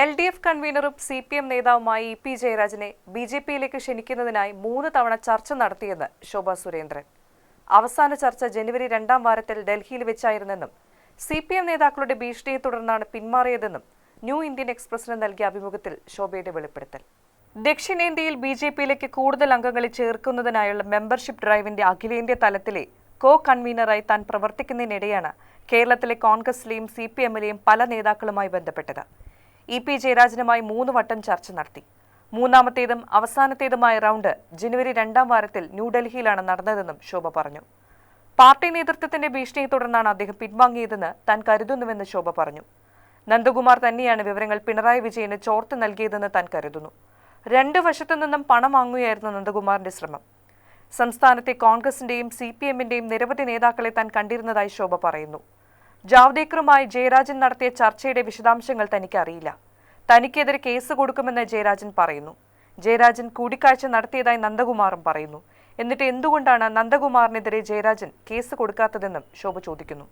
L D F കൺവീനറും C P M നേതാവുമായ E P ജയരാജനെ ബി ജെ പിയിലേക്ക് ക്ഷണിക്കുന്നതിനായി മൂന്ന് തവണ ചർച്ച നടത്തിയെന്ന് ശോഭ സുരേന്ദ്രൻ. അവസാന ചർച്ച ജനുവരി രണ്ടാം വാരത്തിൽ ഡൽഹിയിൽ വെച്ചായിരുന്നെന്നും സി പി എം നേതാക്കളുടെ ഭീഷണിയെ തുടർന്നാണ് പിന്മാറിയതെന്നും ന്യൂ ഇന്ത്യൻ എക്സ്പ്രസിന് നൽകിയ അഭിമുഖത്തിൽ ശോഭയുടെ വെളിപ്പെടുത്തൽ. ദക്ഷിണേന്ത്യയിൽ ബി ജെ പിയിലേക്ക് കൂടുതൽ അംഗങ്ങളെ ചേർക്കുന്നതിനായുള്ള മെമ്പർഷിപ്പ് ഡ്രൈവിന്റെ അഖിലേന്ത്യാ തലത്തിലെ കോ കൺവീനറായി താൻ പ്രവർത്തിക്കുന്നതിനിടെയാണ് കേരളത്തിലെ കോൺഗ്രസിലെയും സി പി എമ്മിലെയും പല നേതാക്കളുമായി ബന്ധപ്പെട്ടത്. ഇ പി ജയരാജനുമായി മൂന്ന് വട്ടം ചർച്ച നടത്തി. മൂന്നാമത്തേതും അവസാനത്തേതുമായ റൗണ്ട് ജനുവരി രണ്ടാം വാരത്തിൽ ന്യൂഡൽഹിയിലാണ് നടന്നതെന്നും ശോഭ പറഞ്ഞു. പാർട്ടി നേതൃത്വത്തിന്റെ ഭീഷണിയെ തുടർന്നാണ് അദ്ദേഹം പിൻവാങ്ങിയതെന്ന് താൻ കരുതുന്നുവെന്ന് ശോഭ പറഞ്ഞു. നന്ദകുമാർ തന്നെയാണ് വിവരങ്ങൾ പിണറായി വിജയന് ചോർത്ത് നൽകിയതെന്ന് താൻ കരുതുന്നു. രണ്ട് വശത്തു നിന്നും പണം വാങ്ങുകയായിരുന്നു നന്ദകുമാറിന്റെ ശ്രമം. സംസ്ഥാനത്തെ കോൺഗ്രസിന്റെയും സി പി എമ്മിന്റെയും നിരവധി നേതാക്കളെ താൻ കണ്ടിരുന്നതായി ശോഭ പറയുന്നു. ജാവ്ദേക്കറുമായി ജയരാജൻ നടത്തിയ ചർച്ചയുടെ വിശദാംശങ്ങൾ തനിക്ക് അറിയില്ല. തനിക്കെതിരെ കേസ് കൊടുക്കുമെന്ന് ജയരാജൻ പറയുന്നു. ജയരാജൻ കൂടിക്കാഴ്ച നടത്തിയതായി നന്ദകുമാറും പറയുന്നു. എന്നിട്ട് എന്തുകൊണ്ടാണ് നന്ദകുമാറിനെതിരെ ജയരാജൻ കേസ് കൊടുക്കാത്തതെന്നും ശോഭ ചോദിക്കുന്നു.